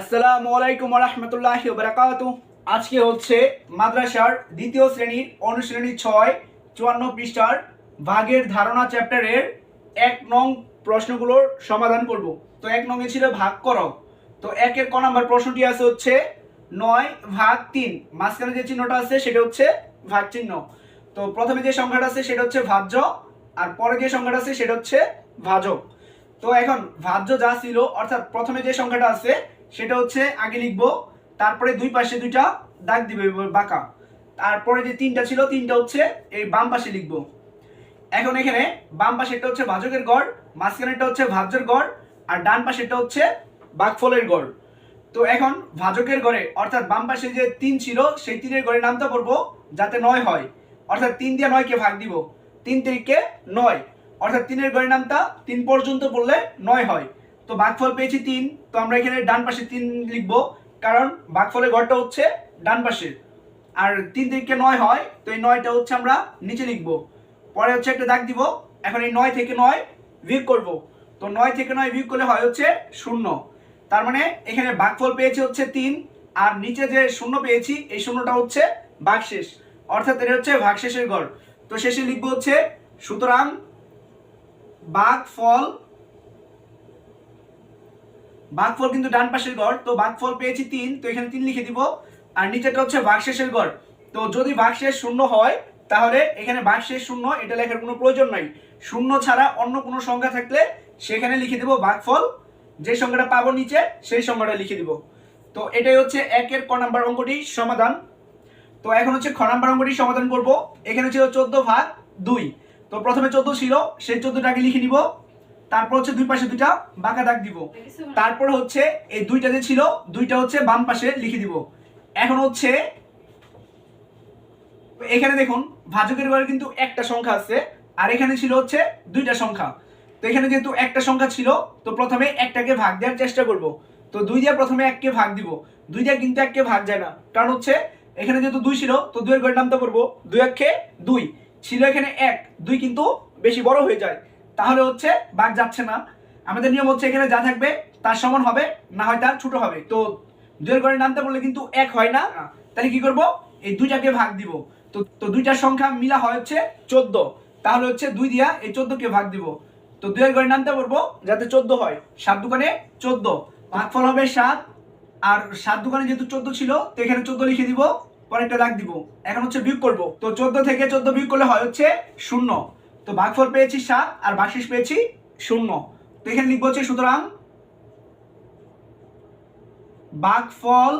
আসসালামু আলাইকুম রহমতুল্লাহ বারাকাত আজকে হচ্ছে মাদ্রাসার দ্বিতীয় শ্রেণির অনুশ্রেণী ছয়, চুয়ান্ন পৃষ্ঠার ভাগের ধারণা চ্যাপ্টারের এক নং প্রশ্নগুলোর সমাধান করব। তো এক নংয়ে ছিল ভাগ করো। তো একের ক নাম্বার প্রশ্নটি আছে হচ্ছে নয় ভাগ তিন। মাঝখানে যে চিহ্নটা আছে সেটা হচ্ছে ভাগ চিহ্ন। তো প্রথমে যে সংখ্যাটা আছে সেটা হচ্ছে ভাজ্য, আর পরে যে সংখ্যাটা আছে সেটা হচ্ছে ভাজক। তো এখন ভাজ্য যা ছিল, অর্থাৎ প্রথমে যে সংখ্যাটা আছে সেটা হচ্ছে আগে লিখব, তারপরে দুই পাশে দুইটা দাগ দিবে বাঁকা। তারপরে যে তিনটা ছিল, তিনটা হচ্ছে এই বাম পাশে লিখব। এখন এখানে বাম পাশে পাশেরটা হচ্ছে ভাজকের গড়, মাঝখানেরটা হচ্ছে ভাজ্যের গড়, আর ডান পাশেরটা হচ্ছে বাঘফলের গড়। তো এখন ভাজকের গড়ে, অর্থাৎ বাম পাশে যে তিন ছিল, সেই তিনের গড়ে নামতে পারব যাতে নয় হয়। অর্থাৎ তিন দিয়ে নয়কে ভাগ দিব। তিন তিরিকে নয়। অর্থাৎ তিনের গড়ে নামটা তিন পর্যন্ত পড়লে নয় হয়। তো ভাগফল পেয়েছি তিন, তো আমরা এখানে ডান পাশে তিন লিখব, কারণ ভাগফলের গড়টা হচ্ছে ডান পাশে। আর তিন তিরিকে নয় হয়, তো এই নয়টা হচ্ছে আমরা নিচে লিখব। পরে হচ্ছে একটা দাগ দিব, এখন এই নয় থেকে নয় বিয়োগ করব। তো নয় থেকে নয় বিয়োগ করলে হয় হচ্ছে শূন্য। তার মানে এখানে ভাগফল পেয়েছি হচ্ছে তিন, আর নিচে যে শূন্য পেয়েছি, এই শূন্যটা হচ্ছে ভাগশেষ অর্থাৎ এটা হচ্ছে ভাগশেষের গড়। তো শেষে লিখব হচ্ছে, সুতরাং ভাগফল ভাগফল কিন্তু ডান পাশের গড়, তো ভাগফল পেয়েছি তিন, তো এখানে তিন লিখে দিব। আর নিচেটা হচ্ছে ভাগশেষের গড়। তো যদি ভাগশেষ শূন্য হয়, তাহলে এখানে ভাগশেষ শূন্য, এটা লেখার কোনো প্রয়োজন নাই। শূন্য ছাড়া অন্য কোনো সংখ্যা থাকলে সেখানে লিখে দিব ভাগফল যে সংখ্যাটা পাবো নিচে, সেই সংখ্যাটা লিখে দিব। তো এটাই হচ্ছে একের ক নাম্বার অঙ্কটি, সমাধান। তো এখন হচ্ছে খ নাম্বার অঙ্কটি সমাধান করব। এখানে ছিল চোদ্দ ভাগ দুই। তো প্রথমে চোদ্দ ছিল, সেই চোদ্দটাকে লিখে নিব। তারপর হচ্ছে দুই পাশে দুইটা বাঁকা দাগ দিব। তারপর হচ্ছে এই দুইটা যে ছিল, দুইটা হচ্ছে বাম পাশে লিখে দিব। এখন হচ্ছে এখানে দেখুন, ভাজকের ঘরে কিন্তু একটা সংখ্যা আছে, আর এখানে ছিল হচ্ছে দুইটা সংখ্যা। তো এখানে যেহেতু একটা সংখ্যা ছিল, তো প্রথমে একটাকে ভাগ দেওয়ার চেষ্টা করব। তো দুই দিয়ে প্রথমে এককে ভাগ দিব। দুই দিয়ে কিন্তু এককে ভাগ যায় না। কারণ হচ্ছে এখানে যেহেতু দুই ছিল, তো দুইয়ের ঘরে নামতে পারব দুই একে দুই। ছিল এখানে এক। দুই কিন্তু বেশি বড় হয়ে যায়। তাহলে হচ্ছে বাঘ যাচ্ছে না। আমাদের নিয়ম হচ্ছে এখানে যা থাকবে তার সমান হবে না হয় তার ছোট হবে। তো দুইয়ের ঘরে নামতে বললে কিন্তু এক হয় না। তাহলে কি করব? এই দুইটাকে ভাগ দিব। তো তো দুইটার সংখ্যা মিলা হয় হচ্ছে চোদ্দ। তাহলে হচ্ছে দুই দিয়া এই চোদ্দকে ভাগ দিব। তো দুইয়ের ঘরে নামতে পারব যাতে চোদ্দ হয়। সাত দোকানে চোদ্দ। ভাগফল হবে সাত। আর সাত দোকানে যেহেতু চোদ্দ ছিল তো এখানে চোদ্দ লিখে দিব। পরে একটা দাগ দিব। এখন হচ্ছে বিয়োগ করব। তো চোদ্দ থেকে চোদ্দ বিয়োগ করলে হয় হচ্ছে শূন্য। তো ভাগফল পেয়েছি সাত আর বাকশেষ পেয়েছি শূন্য। তো এখানে লিখব হচ্ছে সুতরাং ভাগফল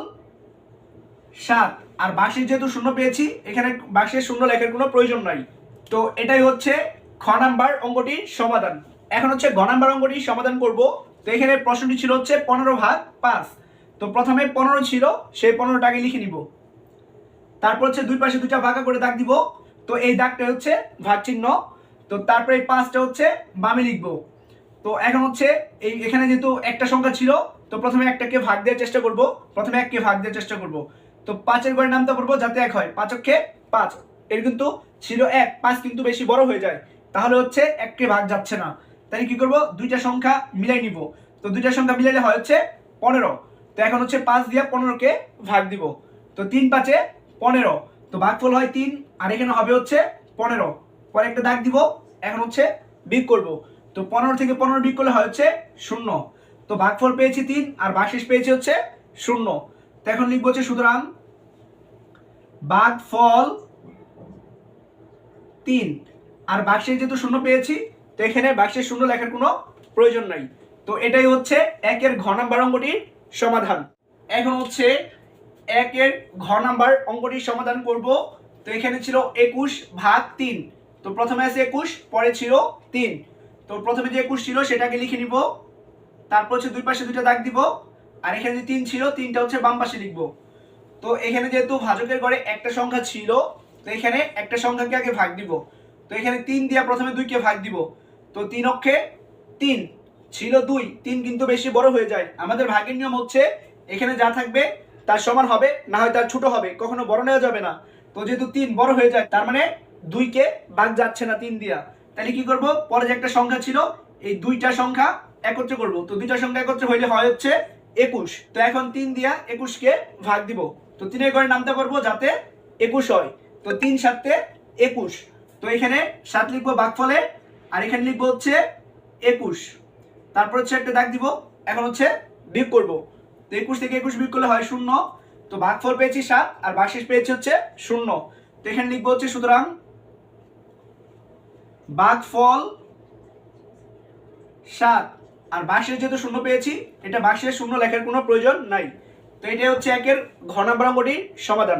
সাত আর বাক্সের যেহেতু শূন্য পেয়েছি, এখানে বাক্সের শূন্য লেখার কোনো প্রয়োজন নাই। তো এটাই হচ্ছে খ নাম্বার অঙ্কটির সমাধান। এখন হচ্ছে ঘ নাম্বার অঙ্কটির সমাধান করব। তো এখানে প্রশ্নটি ছিল হচ্ছে পনেরো ভাগ পাঁচ। তো প্রথমে পনেরো ছিল, সেই পনেরোটাকে লিখে নিব। তারপর হচ্ছে দুই পাশে দুটা ভাগা করে দাগ দিব। তো এই দাগটা হচ্ছে ভাগ চিহ্ন তো তারপরে এই পাঁচটা হচ্ছে বামে লিখব। তো এখন হচ্ছে এই এখানে যেহেতু একটা সংখ্যা ছিল, তো প্রথমে একটাকে ভাগ দেওয়ার চেষ্টা করব। প্রথমে এককে ভাগ দেওয়ার চেষ্টা করব। তো পাঁচের ঘরে নামতে পারব যাতে এক হয়। পাঁচককে পাঁচ। এর কিন্তু ছিল এক, পাঁচ কিন্তু বেশি বড় হয়ে যায়। তাহলে হচ্ছে এককে ভাগ যাচ্ছে না। তাহলে কি করব? দুইটা সংখ্যা মিলাই নিব। তো দুইটা সংখ্যা মিলাইলে হয় হচ্ছে পনেরো। তো এখন হচ্ছে পাঁচ দিয়ে পনেরোকে ভাগ দিব। তো তিন পাঁচে পনেরো। তো ভাগফল হয় তিন, আর এখানে হবে হচ্ছে পনেরো। পরে একটা দাগ দিব, এখন হচ্ছে বিগ করব। তো পনেরো থেকে পনেরো বিগ করলে হয় হচ্ছে শূন্য। তো ভাগফল পেয়েছি তিন, আর ভাগশেষ পেয়েছি হচ্ছে শূন্য। তো এখন লিখব হচ্ছে সুতরাং ভাগফল তিন, আর বাক্সের যেহেতু শূন্য পেয়েছি, তো এখানে বাক্সের শূন্য লেখার কোনো প্রয়োজন নাই। তো এটাই হচ্ছে একের ঘ নাম্বার অঙ্কটির সমাধান। এখন হচ্ছে একের ঘ নাম্বার অঙ্কটির সমাধান করব। তো এখানে ছিল একুশ ভাগ তিন তো প্রথমে আছে একুশ, পরে ছিল তিন। তো প্রথমে যে একুশ ছিল, সেটাকে লিখে নিব। তারপর হচ্ছে দুই পাশে দুইটা দাগ দিব। আর এখানে যে তিন ছিল, তিনটা হচ্ছে বাম পাশে লিখব। তো এখানে যেহেতু ভাজকের ঘরে একটা সংখ্যা ছিল, তো এখানে একটা সংখ্যাকে আগে ভাগ দিব তো এখানে তিন দিয়া প্রথমে দুইকে ভাগ দিব। তো তিন অক্ষে তিন। ছিল দুই। তিন কিন্তু বেশি বড় হয়ে যায়। আমাদের ভাগের নিয়ম হচ্ছে, এখানে যা থাকবে তার সমান হবে, না হয় তার ছোট হবে। কখনো বড় নেওয়া যাবে না। তো যেহেতু তিন বড় হয়ে যায়, তার মানে দুইকে ভাগ যাচ্ছে না তিন দিয়া। তাহলে কি করব? পরে যে একটা সংখ্যা ছিল, এই দুইটা সংখ্যা একত্রে করব। তো দুইটা সংখ্যা একত্রে হইলে হয় হচ্ছে একুশ। তো এখন তিন দিয়া একুশকে ভাগ দিব। তো তিনের ঘরে নামতে পারব যাতে একুশ হয়। তো তিন সাতে একুশ। তো এখানে সাত লিখব ভাগফলে আর এখানে লিখব হচ্ছে একুশ। তারপর হচ্ছে একটা দাগ দিব। এখন হচ্ছে বিয়োগ করব। তো একুশ থেকে একুশ বিয়োগ করলে হয় শূন্য। তো ভাগফল পেয়েছি সাত, আর বার্ষিক পেয়েছি হচ্ছে শূন্য। তো এখানে লিখব হচ্ছে সুতরাং ভাগফল সাত। আর বাক্সের যেহেতু শূন্য পেয়েছি, এটা বাক্সের শূন্য লেখার কোনো প্রয়োজন নাই। তো এটাই হচ্ছে একের ঘ নাম্বার অঙ্কটির সমাধান।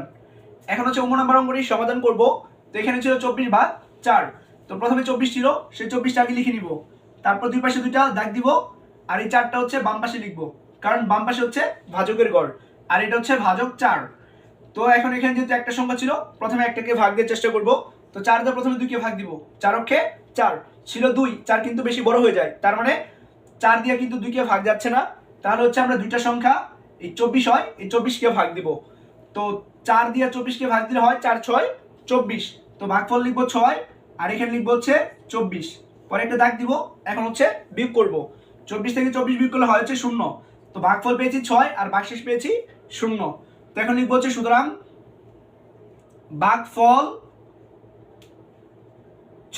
এখন হচ্ছে অঙ্ক নাম্বার অঙ্কটির সমাধান করব। তো এখানে ছিল চব্বিশ ভাগ চার। তো প্রথমে চব্বিশ ছিল, সেই চব্বিশটা আগে লিখে নিব। তারপর দুই পাশে দুইটা দাগ দিব, আর এই চারটা হচ্ছে বাম পাশে লিখব। কারণ বাম পাশে হচ্ছে ভাজকের গড়, আর এটা হচ্ছে ভাজক চার। তো এখন এখানে যেহেতু একটা সংখ্যা ছিল, প্রথমে একটাকে ভাগ দিয়ে চেষ্টা করব। তো চার দিয়ে প্রথমে দুইকে ভাগ দিব। চার অক্ষে চার। ছিল দুই, চার কিন্তু বেশি বড় হয়ে যায়। তার মানে চার দিয়ে কিন্তু দুইকে ভাগ যাচ্ছে না। তাহলে হচ্ছে আমরা দুইটা সংখ্যা, এই চব্বিশ হয়, এই চব্বিশকে ভাগ দিব। তো চার দিয়ে চব্বিশকে ভাগ দিলে হয় চার, ছয়, চব্বিশ। তো ভাগফল লিখব ছয়, আর এখানে লিখব হচ্ছে চব্বিশ। পরে একটা দাগ দিব, এখন হচ্ছে বিয়োগ করব। চব্বিশ থেকে চব্বিশ বিয়োগ করলে হয় হচ্ছে শূন্য। তো ভাগফল পেয়েছি ছয়, আর ভাগশেষ পেয়েছি শূন্য। তো এখন লিখব হচ্ছে সুতরাং ভাগফল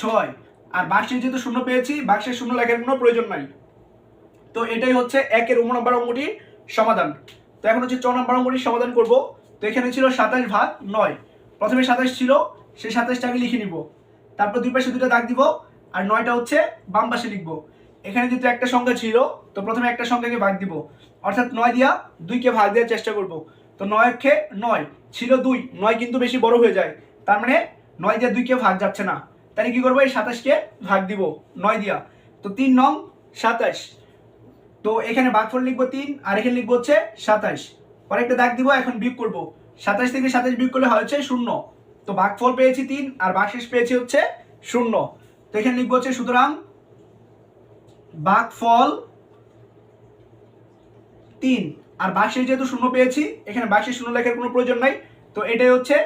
ছয়। আর বাক্সের যেহেতু শূন্য পেয়েছি বাক্সের শূন্য লেখার কোনো প্রয়োজন নাই। তো এটাই হচ্ছে একের উম নম্বর অঙ্কটির সমাধান। তো এখন হচ্ছে চ নম্বর অঙ্কটির সমাধান করব। তো এখানে ছিল সাতাশ ভাগ নয়। প্রথমে সাতাশ ছিল, সেই সাতাশটা আমি লিখে নিব। তারপর দুই পাশে দুটো দাগ দিব, আর নয়টা হচ্ছে বাম পাশে লিখব। এখানে যেহেতু একটা সংখ্যা ছিল, তো প্রথমে একটা সংখ্যাকে ভাগ দিব। অর্থাৎ নয় দিয়া দুইকে ভাগ দেওয়ার চেষ্টা করব। তো নয় অক্ষে নয়, ছিল দুই। নয় কিন্তু বেশি বড় হয়ে যায়। তার মানে নয় দিয়ে দুইকে ভাগ যাচ্ছে না। তাহলে কি করব? এই সাতাশকে ভাগ দিব, নয় দিয়া। তো তিন নং সাতাশ। তো এখানে ভাগফল লিখব তিন, আর এখানে লিখব হচ্ছে সাতাশ। পরে একটা দাগ দিব, এখন বিয়োগ করব। সাতাশ থেকে সাতাশ বিয়োগ করলে হচ্ছে শূন্য। তো ভাগফল পেয়েছি তিন, আর ভাগশেষ পেয়েছি হচ্ছে শূন্য। তো এখানে লিখব হচ্ছে, সুতরাং ভাগফল তিন, আর বাক্সের যেহেতু শূন্য পেয়েছি, এখানে বাক্সের শূন্য লেখার কোনো প্রয়োজন নাই। তো এটাই হচ্ছে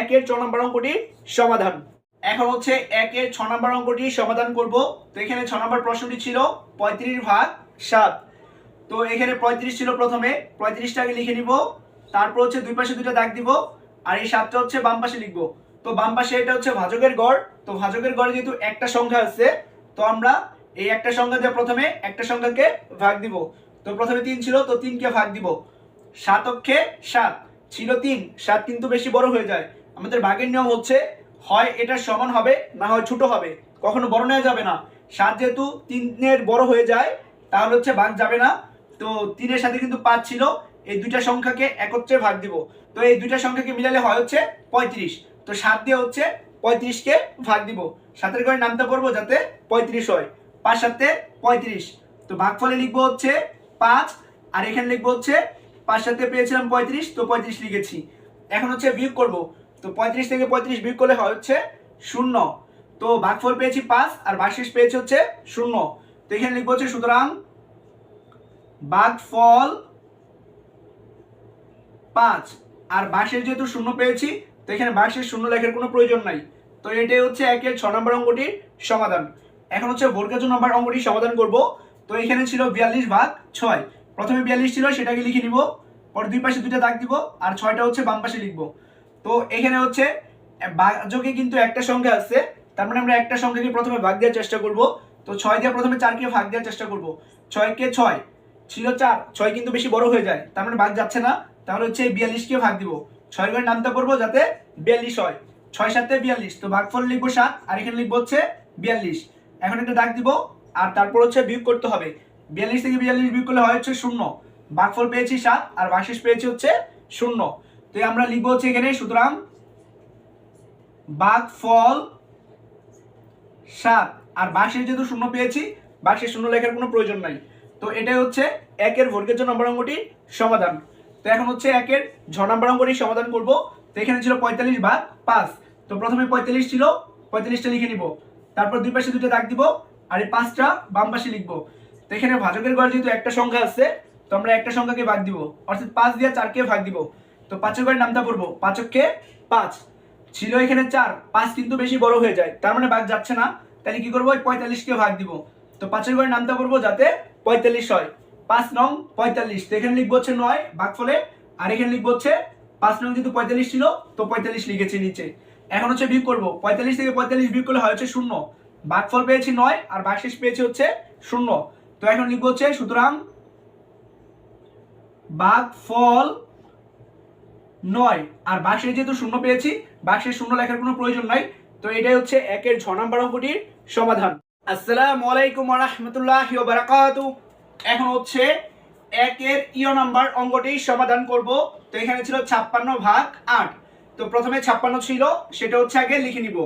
একের ছ নম্বর অঙ্কটির সমাধান। এখন হচ্ছে একের ছ নম্বর অঙ্কটি সমাধান করব। তো এখানে ছ নম্বর প্রশ্নটি ছিল পঁয়ত্রিশ ভাগ সাত। তো এখানে পঁয়ত্রিশ ছিল প্রথমে পঁয়ত্রিশটাকে লিখে নিব। তারপর হচ্ছে দুই পাশে দুটো দাগ দিব। আর এই সাতটা হচ্ছে বাম পাশে লিখব। তো বাম পাশে এটা হচ্ছে ভাজকের গড়। তো ভাজকের গড়ে যেহেতু একটা সংখ্যা আছে, তো আমরা এই একটা সংখ্যা দিয়ে প্রথমে একটা সংখ্যাকে ভাগ দিব। তো প্রথমে তিন ছিল, তো তিনকে ভাগ দিব। সাত অক্ষে সাত। ছিল তিন, সাত কিন্তু বেশি বড় হয়ে যায়। আমাদের ভাগের নিয়ম হচ্ছে হয় এটা সমান হবে, না হয় ছোট হবে। কখনো বড় নেওয়া যাবে না। সাত যেহেতু তিনের বড় হয়ে যায়, তাহলে হচ্ছে ভাগ যাবে না। তো তিনের সাথে কিন্তু পাঁচ ছিল, এই দুইটা সংখ্যাকে একত্রে ভাগ দিব। তো এই দুইটা সংখ্যাকে মিলালে হয় হচ্ছে পঁয়ত্রিশ। তো সাত দিয়ে হচ্ছে পঁয়ত্রিশকে ভাগ দিব। সাতের ঘরে নামতে পারব যাতে পঁয়ত্রিশ হয়। পাঁচ সাতে পঁয়ত্রিশ। তো ভাগফলে লিখব হচ্ছে পাঁচ, আর এখানে লিখব হচ্ছে পাঁচ সাথে পেয়েছিলাম পঁয়ত্রিশ, তো পঁয়ত্রিশ লিখেছি। এখন হচ্ছে বিয়োগ করব। তো পঁয়ত্রিশ থেকে পঁয়ত্রিশ বিয়োগ করলে হয় হচ্ছে শূন্য। তো ভাগফল পেয়েছি পাঁচ আর ভাগশেষ পেয়েছি হচ্ছে শূন্য। তো এখানে লিখব হচ্ছে সুতরাং ভাগফল পাঁচ আর বাসের যেহেতু শূন্য পেয়েছি, তো এখানে বাসের শূন্য লেখার কোনো প্রয়োজন নাই। তো এটাই হচ্ছে একের ছ নম্বর অঙ্কটির সমাধান। এখন হচ্ছে বর্গজ নম্বর অঙ্কটির সমাধান করব। তো এখানে ছিল বিয়াল্লিশ ভাগ ছয়। প্রথমে বিয়াল্লিশ ছিল, সেটাকে লিখে নিব। পর দুই পাশে দুইটা দাগ দিব, আর ছয়টা হচ্ছে বাম পাশে লিখব। তো এখানে হচ্ছে যোগে কিন্তু একটা সংখ্যা আছে, তার মানে আমরা একটা সংখ্যাকে প্রথমে ভাগ দেওয়ার চেষ্টা করব। তো ছয় দিয়ে প্রথমে চারকে ভাগ দেওয়ার চেষ্টা করব। ছয়কে ছয়, ছিল চার, ছয় কিন্তু বেশি বড় হয়ে যায়, তার মানে ভাগ যাচ্ছে না। তাহলে হচ্ছে এই বিয়াল্লিশকে ভাগ দিব। ছয় করে নামতে পারব যাতে বিয়াল্লিশ হয়। ছয় সাতে বিয়াল্লিশ, তো ভাগফল লিখব সাত, আর এখানে লিখব হচ্ছে বিয়াল্লিশ। এখন একটা দাগ দিব, আর তারপর হচ্ছে বিয়োগ করতে হবে। বিয়াল্লিশ থেকে বিয়াল্লিশ বিয়োগ করলে হয় হচ্ছে শূন্য। ভাগফল পেয়েছি সাত, আর ভাগশেষ পেয়েছি হচ্ছে শূন্য। তো আমরা লিখব হচ্ছে এখানে, সুতরাং ভাগফল সাত। আর ভাগশেষ যেহেতু শূন্য পেয়েছি ভাগশেষ শূন্য লেখার কোনো প্রয়োজন নাই। তো এটাই হচ্ছে একের বর্গের নম্বর অঙ্কটির সমাধান। তো এখন হচ্ছে একের ঝ নম্বর অঙ্কটির সমাধান করব। তো এখানে ছিল পঁয়তাল্লিশ ভাগ পাঁচ। তো প্রথমে পঁয়তাল্লিশ ছিল, পঁয়তাল্লিশটা লিখে নিব। তারপর দুই পাশে দুটো দাগ দিব, আর এই পাঁচটা বাম পাশে লিখব। তো এখানে ভাজকের ঘরে যেহেতু একটা সংখ্যা আছে, তো আমরা একটা সংখ্যাকে ভাগ দিব। অর্থাৎ পাঁচ দিয়ে চারকে ভাগ দিব। তো পাঁচের ঘরে নামটা পড়ব। পাঁচককে পাঁচ। ছিল এখানে চার। পাঁচ কিন্তু বেশি বড় হয়ে যায়। তার মানে ভাগ যাচ্ছে না। তাহলে কি করব? ওই পঁয়তাল্লিশকে ভাগ দিব। তো পাঁচের ঘরে নামতে পারব যাতে পঁয়তাল্লিশ হয়। পাঁচ নং পঁয়তাল্লিশ। তো এখানে লিখব হচ্ছে নয় ভাগফলে আর এখানে লিখব হচ্ছে পাঁচ নং যেহেতু পঁয়তাল্লিশ ছিল, তো পঁয়তাল্লিশ লিখেছি নিচে। এখন হচ্ছে বিয়োগ করব। পঁয়তাল্লিশ থেকে পঁয়তাল্লিশ বিয়োগ করলে হয় হচ্ছে শূন্য। ভাগফল পেয়েছি নয়, আর ভাগশেষ পেয়েছি হচ্ছে শূন্য। তো এখন লিখব হচ্ছে, সুতরাং ভাগফল নয়। আর বাক্সে যেহেতু শূন্য পেয়েছি বাক্সে শূন্য লেখার কোনো প্রয়োজন নাই। তো এটাই হচ্ছে একের ছ নম্বর অঙ্কটির সমাধান। আসসালামু আলাইকুম রহমতুল্লাহ এখন হচ্ছে একের ইয় নাম্বার অঙ্কটি সমাধান করব। তো এখানে ছিল ছাপ্পান্ন ভাগ আট। তো প্রথমে ছাপ্পান্ন ছিল, সেটা হচ্ছে আগে লিখে নিব।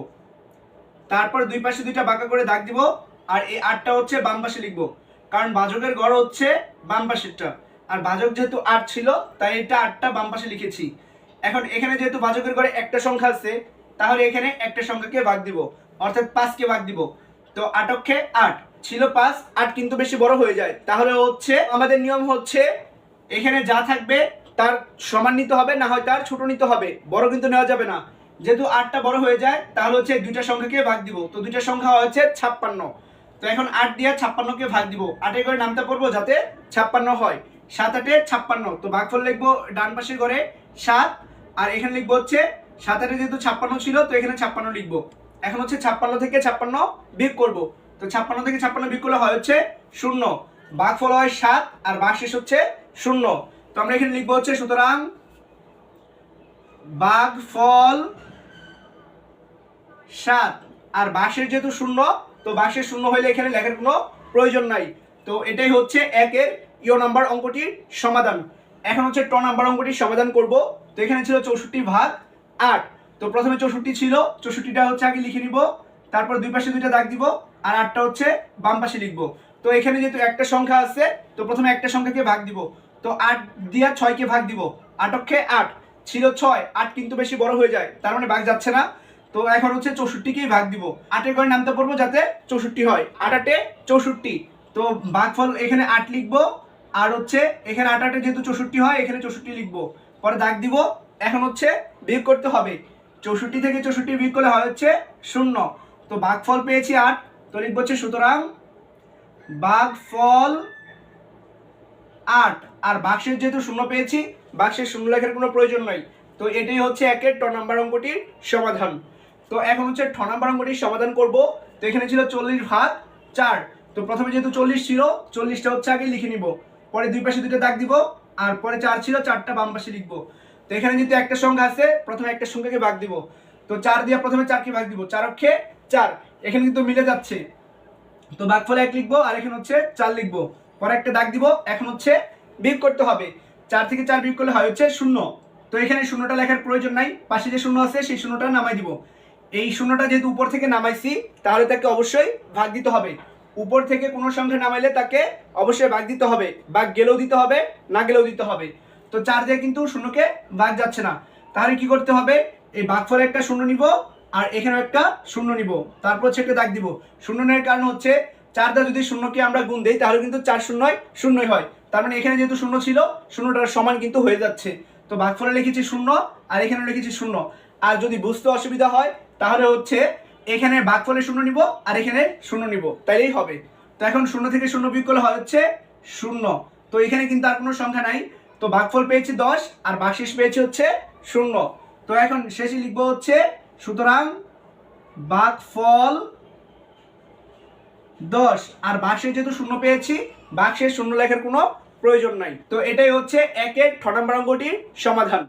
তারপর দুই পাশে দুইটা বাঁকা করে দাগ দিব, আর এই আটটা হচ্ছে বাম পাশে লিখব। কারণ বাজকের গড় হচ্ছে বাম পাশেরটা। আর বাজক যেহেতু আট ছিল, তাই এটা আটটা বাম পাশে লিখেছি। এখন এখানে যেহেতু বাজকের ঘরে একটা সংখ্যা আছে, তাহলে এখানে একটা সংখ্যাকে ভাগ দিব। অর্থাৎ পাঁচকে ভাগ দিব। তো আটককে আট। ছিল পাঁচ, আট কিন্তু বেশি বড় হয়ে যায়। তাহলে হচ্ছে, আমাদের নিয়ম হচ্ছে, এখানে যা থাকবে তার সমান নিতে হবে, না হয় তার ছোট নিতে হবে। বড় কিন্তু নেওয়া যাবে না। যেহেতু আটটা বড় হয়ে যায়, তাহলে হচ্ছে দুইটা সংখ্যাকে ভাগ দিব। তো দুইটা সংখ্যা হচ্ছে ছাপ্পান্ন। তো এখন আট দিয়ে ছাপ্পান্নকে ভাগ দিব। আটে করে নামতে পড়ব যাতে ছাপ্পান্ন হয়। সাত আটে ছাপ্পান্ন। তো ভাগফল লিখব ডান পাশের ঘরে সাত আর এখানে লিখব হচ্ছে সাত আটে যেহেতু ছাপ্পান্ন ছিল, তো এখানে ছাপ্পান্ন লিখব। এখন হচ্ছে ছাপ্পান্ন থেকে ছাপ্পান্ন বিয়োগ করব। তো ছাপ্পান্ন থেকে ছাপ্পান্ন বিয়োগ করলে হয় হচ্ছে শূন্য। বাঘ ফল হয় সাত, আর ভাগ শেষ হচ্ছে শূন্য। তো আমরা এখানে লিখব হচ্ছে, সুতরাং বাঘ ফল সাত, আর বাসের যেহেতু শূন্য, তো বাসের শূন্য হইলে এখানে লেখার কোনো প্রয়োজন নাই। তো এটাই হচ্ছে একের ইয় নাম্বার অঙ্কটির সমাধান। এখন হচ্ছে ট নাম্বার অঙ্কটি সমাধান করব। তো এখানে ছিল চৌষট্টি ভাগ আট। তো প্রথমে চৌষট্টি ছিল, চৌষট্টিটা হচ্ছে আগে লিখে নিব, তারপর দুই পাশে দুইটা দাগ দিব, আর আটটা হচ্ছে বাম পাশে লিখব। তো এখানে যেহেতু একটা সংখ্যা আছে, তো প্রথমে একটা সংখ্যাকে ভাগ দিব। তো আট দিয়া ছয়কে ভাগ দিব আটককে আট। ছিল ছয়, আট কিন্তু বেশি বড় হয়ে যায়, তার মানে ভাগ যাচ্ছে না। তো এখন হচ্ছে চৌষট্টিকেই ভাগ দিব। আটের ঘরে নামতে পারব যাতে চৌষট্টি হয়। আট আটে চৌষট্টি। তো ভাগফল এখানে আট লিখব আর হচ্ছে এখানে আট আটে যেহেতু চৌষট্টি হয়, এখানে চৌষট্টি লিখব। পরে দাগ দিব, এখন হচ্ছে বিয়োগ করতে হবে। চৌষট্টি থেকে চৌষট্টি বিয়োগ করলে হয় হচ্ছে শূন্য। তো ভাগফল পেয়েছি আট, তো লিখব হচ্ছে সুতরাং ভাগফল আট। আর বাক্সের যেহেতু শূন্য পেয়েছি বাক্সের শূন্য লেখার কোনো প্রয়োজন নাই। তো এটাই হচ্ছে একের ট নাম্বার অঙ্কটির সমাধান। তো এখন হচ্ছে ঠ নাম্বার অঙ্কটির সমাধান করব। তো এখানে ছিল চল্লিশ ভাগ চার। তো প্রথমে যেহেতু চল্লিশ ছিল, চল্লিশটা হচ্ছে আগে লিখে নিব। পরে দুই পাশে দুটো দাগ দিব, আর পরে চার ছিল, চারটা বাম পাশে লিখব। তো এখানে যেহেতু একটা সংখ্যা আছে, প্রথমে একটা সংখ্যাকে ভাগ দিব। তো চার দিয়ে প্রথমে চারকে ভাগ দিব, চার অক্ষে চার। এখানে কিন্তু মিলে যাচ্ছে। তো ভাগফলে এক লিখব, আর এখানে হচ্ছে চার লিখব। পরে একটা দাগ দিব, এখন হচ্ছে বিয়োগ করতে হবে। চার থেকে চার বিয়োগ করলে হয় হচ্ছে শূন্য। তো এখানে শূন্যটা লেখার প্রয়োজন নাই, পাশে যে শূন্য আছে, সেই শূন্যটা নামাই দিব। এই শূন্যটা যেহেতু উপর থেকে নামাইছি, তাহলে তাকে অবশ্যই ভাগ দিতে হবে। উপর থেকে কোনো সংখ্যা নামাইলে তাকে অবশ্যই বাঘ দিতে হবে। বাঘ গেলেও দিতে হবে, না গেলেও দিতে হবে। তো চার দিয়ে কিন্তু শূন্যকে ভাগ যাচ্ছে না। তাহলে কি করতে হবে? এই ভাগফলে একটা শূন্য নিব আর এখানে একটা শূন্য নিব। তারপর হচ্ছে একটা দাগ দিব। শূন্য নেওয়ার কারণ হচ্ছে চারটা যদি শূন্যকে আমরা গুণ দিই, তাহলে কিন্তু চার শূন্যয় শূন্যই হয়। তার মানে এখানে যেহেতু শূন্য ছিল, শূন্যটার সমান কিন্তু হয়ে যাচ্ছে। তো ভাগফলে লিখেছি শূন্য আর এখানে লিখেছি শূন্য। আর যদি বুঝতে অসুবিধা হয়, তাহলে হচ্ছে এখানে ভাগফলে শূন্য নিব আর এখানে শূন্য নিব। তাইলেই হবে। তো এখন শূন্য থেকে শূন্য বিয়োগ করলে হচ্ছে শূন্য। তো এখানে কিন্তু আর কোনো সংখ্যা নাই। তো ভাগফল পেয়েছি দশ আর ভাগশেষ পেয়েছি হচ্ছে শূন্য। তো এখন শেষে লিখব হচ্ছে, সুতরাং ভাগফল দশ আর বাক্সে যেহেতু শূন্য পেয়েছি বাক্সের শূন্য লেখার কোনো প্রয়োজন নাই। তো এটাই হচ্ছে একের ঠ নম্বর অঙ্কটির সমাধান।